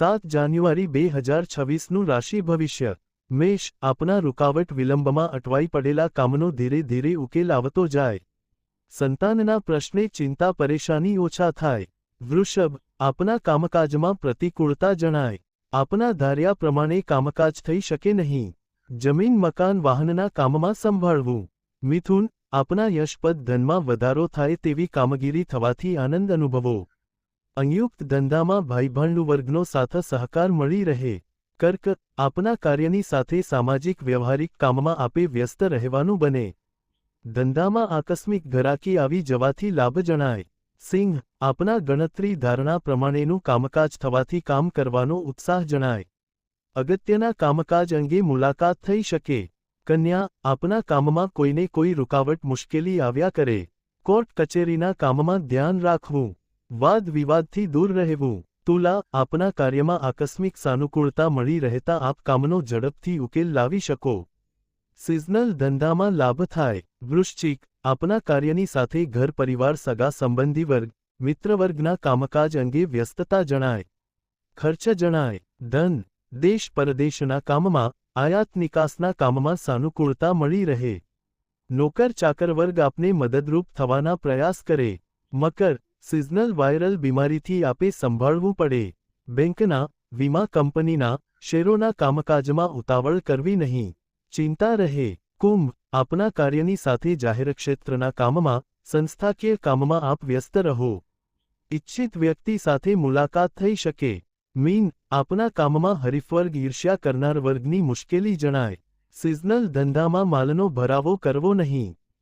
સાત જાન્યુઆરી બે હજાર છવ્વીસનું રાશિ ભવિષ્ય. મેષ આપના રૂકાવટ વિલંબમાં અટવાઈ પડેલા કામનો ધીરે ધીરે ઉકેલ આવતો જાય. સંતાનના પ્રશ્ને ચિંતા પરેશાની ઓછા થાય. વૃષભ આપના કામકાજમાં પ્રતિકૂળતા જણાય. આપના ધાર્યા પ્રમાણે કામકાજ થઈ શકે નહીં. જમીન, મકાન, વાહનના કામમાં સંભાળવું. મિથુન આપના યશપદ ધનમાં વધારો થાય તેવી કામગીરી થવાથી આનંદ અનુભવો. સંયુક્ત ધંધામાં ભાઈભાંડુ વર્ગનો સાથ સહકાર મળી રહે. કર્ક આપના કાર્યની સાથે સામાજિક વ્યવહારિક કામમાં આપે વ્યસ્ત રહેવાનું બને. ધંધામાં આકસ્મિક ઘરાકી આવી જવાથી લાભ જણાય. સિંહ આપના ગણતરી ધારણા પ્રમાણેનું કામકાજ થવાથી કામ કરવાનો ઉત્સાહ જણાય. અગત્યના કામકાજ અંગે મુલાકાત થઈ શકે. કન્યા આપના કામમાં કોઈને કોઈ રૂકાવટ મુશ્કેલી આવ્યા કરે. કોર્ટ કચેરીના કામમાં ધ્યાન રાખવું. વાદ વિવાદથી દૂર રહેવું. તુલા, આપના કાર્યમાં આકસ્મિક સાનુકૂળતા મળી રહેતા આપ કામનો ઝડપથી ઉકેલ લાવી શકો. સિઝનલ ધંધામાં લાભ થાય. વૃશ્ચિક, આપના કાર્યની સાથે ઘર પરિવાર સગા સંબંધી વર્ગ, મિત્રવર્ગના કામકાજ અંગે વ્યસ્તતા જણાય. ખર્ચ જણાય. ધન, દેશ પરદેશના કામમાં, આયાત નિકાસના કામમાં સાનુકૂળતા મળી રહે. નોકર ચાકર વર્ગ આપને મદદરૂપ થવાના પ્રયાસ કરે. મકર સિઝનલ વાયરલ બીમારીથી આપે સંભાળવું પડે. બેંકના, વીમા કંપનીના, શેરોના કામકાજમાં ઉતાવળ કરવી નહીં. ચિંતા રહે. કુંભ, આપના કાર્યની સાથે જાહેર ક્ષેત્રના કામમાં, સંસ્થાકીય કામમાં આપ વ્યસ્ત રહો. ઇચ્છિત વ્યક્તિ સાથે મુલાકાત થઈ શકે. મીન, આપના કામમાં હરીફવર્ગ ઈર્ષ્યા કરનાર વર્ગની મુશ્કેલી જણાય. સિઝનલ ધંધામાં માલનો ભરાવો કરવો નહીં.